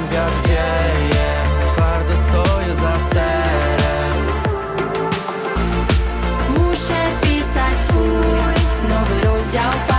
czasem wiatr wieje Twardo stoję za sterem. Muszę pisać swój nowy rozdział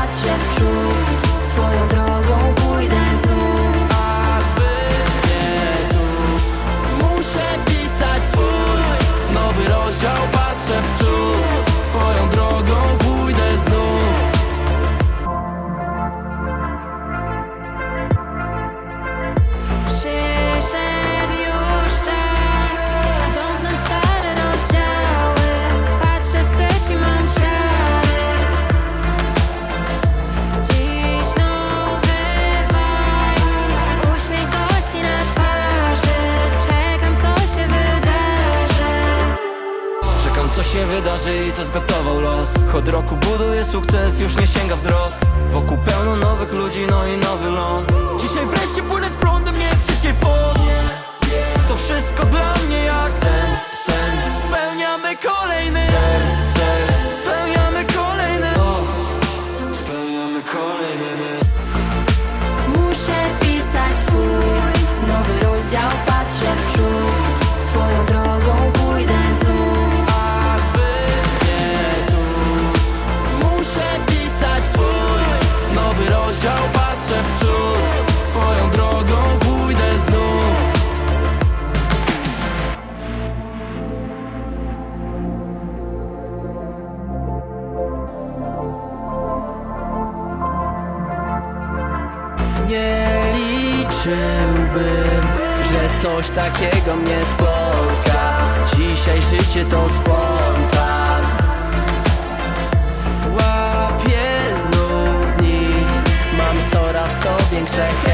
się wydarzy i co zgotował los. Chod roku buduje sukces, już nie sięga wzrok. Wokół pełno nowych ludzi, no i nowy ląd. Dzisiaj wreszcie chciał, patrzę w przód Swoją drogą pójdę znów. Nie liczyłbym, że coś takiego mnie spotka. Dzisiaj życie to sport. thinks I